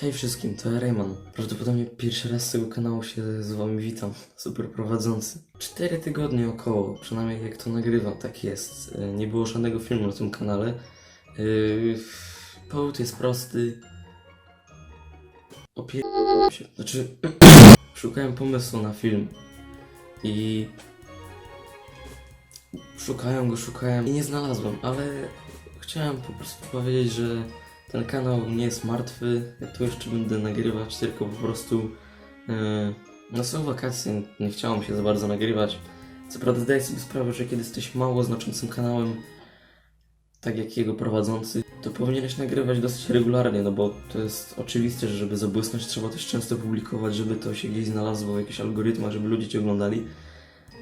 Hej wszystkim, to Rayman. Prawdopodobnie pierwszy raz z tego kanału się z wami witam. Super prowadzący. Cztery tygodnie około, przynajmniej jak to nagrywam, tak jest. E, Nie było żadnego filmu na tym kanale. Yy, powód jest prosty. Opie... się. Znaczy, szukałem pomysłu na film. I... Szukałem go, szukałem i nie znalazłem, ale chciałem po prostu powiedzieć, że ten kanał nie jest martwy. Ja tu jeszcze będę nagrywać, tylko po prostu yy, no są wakacje, nie chciało mi się za bardzo nagrywać. Co prawda zdaję sobie sprawę, że kiedy jesteś mało znaczącym kanałem, tak jak jego prowadzący, to powinieneś nagrywać dosyć regularnie, no bo to jest oczywiste, że żeby zabłysnąć trzeba też często publikować, żeby to się gdzieś znalazło w jakichś algorytmach, żeby ludzie cię oglądali.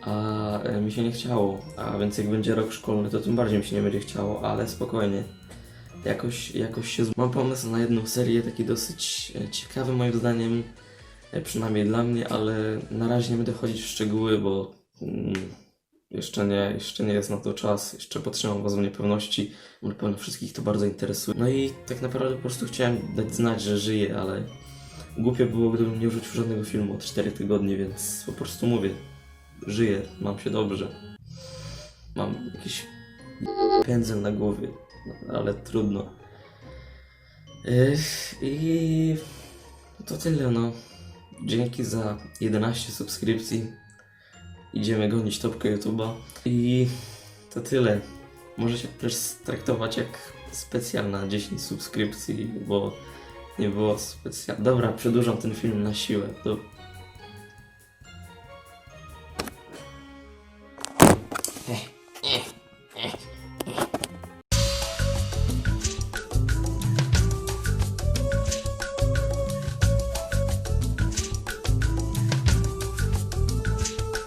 A e, mi się nie chciało, a więc jak będzie rok szkolny, to tym bardziej mi się nie będzie chciało, ale spokojnie. Jakoś, jakoś się. Mam pomysł na jedną serię, taki dosyć e, ciekawy moim zdaniem, e, przynajmniej dla mnie, ale na razie nie będę chodzić w szczegóły, bo mm, jeszcze nie, jeszcze nie jest na to czas, jeszcze potrzymam was w niepewności, na pewno wszystkich to bardzo interesuje. No i tak naprawdę po prostu chciałem dać znać, że żyję, ale głupio było, gdybym nie wrzucił żadnego filmu od 4 tygodni, więc po prostu mówię, żyję, mam się dobrze. Mam jakiś pędzel na głowie, ale trudno. I to tyle, no. Dzięki za 11 subskrypcji. Idziemy gonić topkę YouTube'a. I to tyle. Może się też traktować jak specjalna 10 subskrypcji, bo nie było specjalnie. Dobra, przedłużam ten film na siłę. To... Ech.